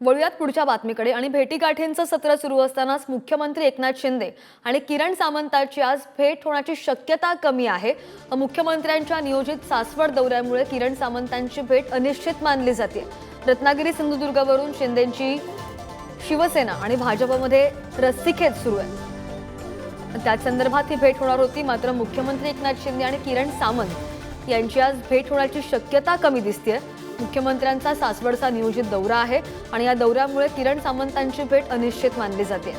वळूयात पुढच्या बातमीकडे. आणि भेटीगाठींचं सत्र सुरू असतानाच मुख्यमंत्री एकनाथ शिंदे आणि किरण सामंतांची आज भेट होण्याची शक्यता कमी आहे. मुख्यमंत्र्यांच्या नियोजित सासवड दौऱ्यामुळे किरण सामंतांची भेट अनिश्चित मानली जाते. रत्नागिरी सिंधुदुर्गवरून शिंदेंची शिवसेना आणि भाजपमध्ये रस्सीखेच सुरू आहे. त्याच संदर्भात ही भेट होणार होती. मात्र मुख्यमंत्री एकनाथ शिंदे आणि किरण सामंत यांची आज भेट होण्याची शक्यता कमी दिसते मुख्यमंत्र्यांचा सासवडचा नियोजित दौरा आहे आणि या दौऱ्यामुळे किरण सामंतांची भेट अनिश्चित मानली जाते.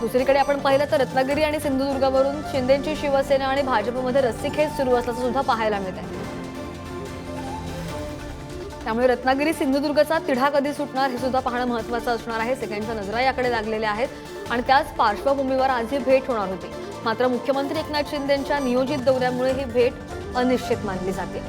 दुसरीकडे आपण पाहिलं तर रत्नागिरी आणि सिंधुदुर्गावरून शिंदेची शिवसेना आणि भाजपमध्ये रस्सीखेच सुरू असल्याचं सुद्धा पाहायला मिळत आहे त्यामुळे रत्नागिरी सिंधुदुर्गचा तिढा कधी सुटणार हे सुद्धा पाहणं महत्त्वाचं असणार आहे. सगळ्यांच्या नजरा याकडे लागलेल्या आहेत आणि त्याच पार्श्वभूमीवर आज ही भेट होणार होती. मात्र मुख्यमंत्री एकनाथ शिंदेंच्या नियोजित दौऱ्यामुळे ही भेट अनिश्चित मानली जाते.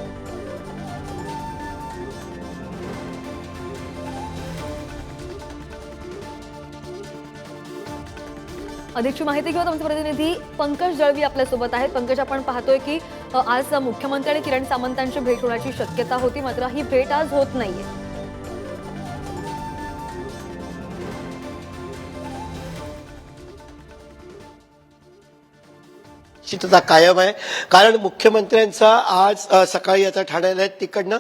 अधिकची माहिती घेऊ आमचे प्रतिनिधी पंकज जळवी आपल्यासोबत आहेत. पंकज आपण पाहतोय की आज मुख्यमंत्री आणि किरण सामंतांची भेट होण्याची शक्यता होती मात्र ही भेट आज होत नाहीये. निश्चितता कायम आहे. कारण मुख्यमंत्र्यांचा आज सकाळी आता ठाण्याला तिकडनं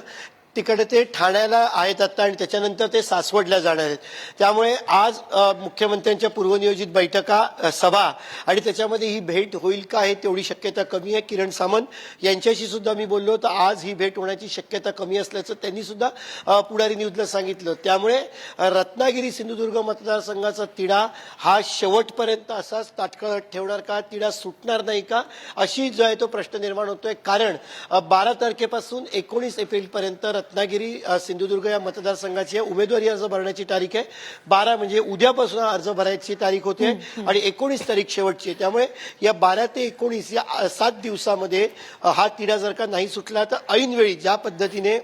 तिकडे ते ठाण्याला आहेत आता आणि त्याच्यानंतर ते सासवडला जाणार आहेत. त्यामुळे आज मुख्यमंत्र्यांच्या पूर्वनियोजित बैठका सभा आणि त्याच्यामध्ये ही भेट होईल का हे तेवढी शक्यता कमी आहे. किरण सामंत यांच्याशी सुद्धा मी बोललो तर आज ही भेट होण्याची शक्यता कमी असल्याचं त्यांनी सुद्धा पुढारी न्यूजला सांगितलं. त्यामुळे रत्नागिरी सिंधुदुर्ग मतदारसंघाचा तिढा हा शेवटपर्यंत असाच ताटकळत ठेवणार का? तिढा सुटणार नाही का? अशी जो आहे तो प्रश्न निर्माण होतोय. कारण बारा तारखेपासून एकोणीस एप्रिलपर्यंत रत्नागिरी सिंधुदुर्ग या मतदारसंघाची उमेदवारी अर्ज भरण्याची तारीख आहे. बारा म्हणजे उद्यापासून अर्ज भरायची तारीख होते आणि एकोणीस तारीख शेवटची आहे. त्यामुळे या बारा ते एकोणीस या सात दिवसामध्ये हा तिढा जर का नाही सुटला तर ऐनवेळी ज्या पद्धतीने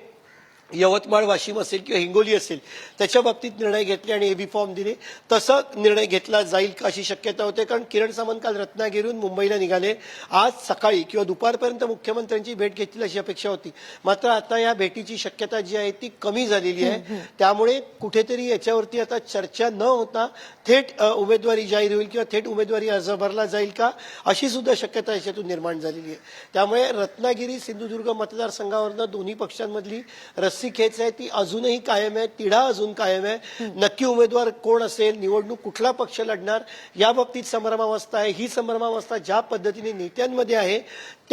यवतमाळ वाशिम असेल किंवा हिंगोली असेल त्याच्या बाबतीत निर्णय घेतले आणि एबी फॉर्म दिले. तसं निर्णय घेतला जाईल का अशी शक्यता होते कारण किरण सामंत काल रत्नागिरीहून मुंबईला निघाले. आज सकाळी किंवा दुपारपर्यंत मुख्यमंत्र्यांची भेट घेतली अशी अपेक्षा होती. मात्र आता या भेटीची शक्यता जी आहे ती कमी झालेली आहे. त्यामुळे कुठेतरी याच्यावरती आता चर्चा न होता थेट उमेदवारी जाहीर होईल किंवा थेट उमेदवारी अर्ज भरला जाईल का अशी सुद्धा शक्यता याच्यातून निर्माण झालेली आहे. त्यामुळे रत्नागिरी सिंधुदुर्ग मतदारसंघावरनं दोन्ही पक्षांमधली रस्सी खेच आहे ती अजूनही कायम आहे तिढा अजून कायम आहे. नक्की उमेदवार कोण असेल निवडणूक कुठला पक्ष लढणार या बाबतीत संभ्रमावस्था आहे. ही संभ्रमावस्था ज्या पद्धतीने नेत्यांमध्ये आहे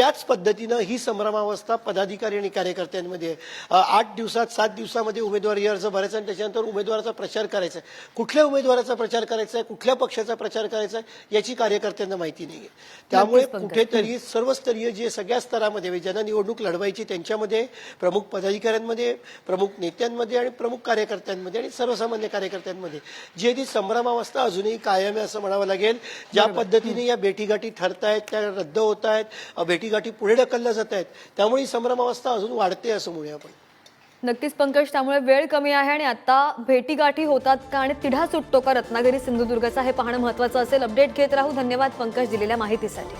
त्याच पद्धतीनं ही संभ्रमावस्था पदाधिकारी आणि कार्यकर्त्यांमध्ये आठ दिवसात सात दिवसामध्ये उमेदवारी अर्ज भरायचा आणि त्याच्यानंतर उमेदवाराचा प्रचार करायचा आहे. कुठल्या उमेदवाराचा प्रचार करायचा आहे? कुठल्या पक्षाचा प्रचार करायचा आहे? याची कार्यकर्त्यांना माहिती नाही आहे त्यामुळे. कुठेतरी सर्वस्तरीय जे सगळ्या स्तरामध्ये म्हणजे ज्यांना निवडणूक लढवायची त्यांच्यामध्ये प्रमुख पदाधिकाऱ्यांमध्ये प्रमुख नेत्यांमध्ये आणि प्रमुख कार्यकर्त्यांमध्ये आणि सर्वसामान्य कार्यकर्त्यांमध्ये. जी ती संभ्रमावस्था अजूनही कायम आहे असं म्हणावं लागेल. ज्या पद्धतीने या भेटीगाठी ठरतायत त्या रद्द होत आहेत अ, गाठी पुढे ढकलल्या जात आहेत. त्यामुळे ही संभ्रमावस्था अजून वाढते असं म्हणूया आपण. नक्कीच पंकज त्यामुळे वेळ कमी आहे आणि आता भेटीगाठी होतात का आणि तिढा सुटतो का रत्नागिरी सिंधुदुर्गचा हे पाहणं महत्त्वाचं असेल. अपडेट घेत राहू. धन्यवाद पंकज दिलेल्या माहितीसाठी.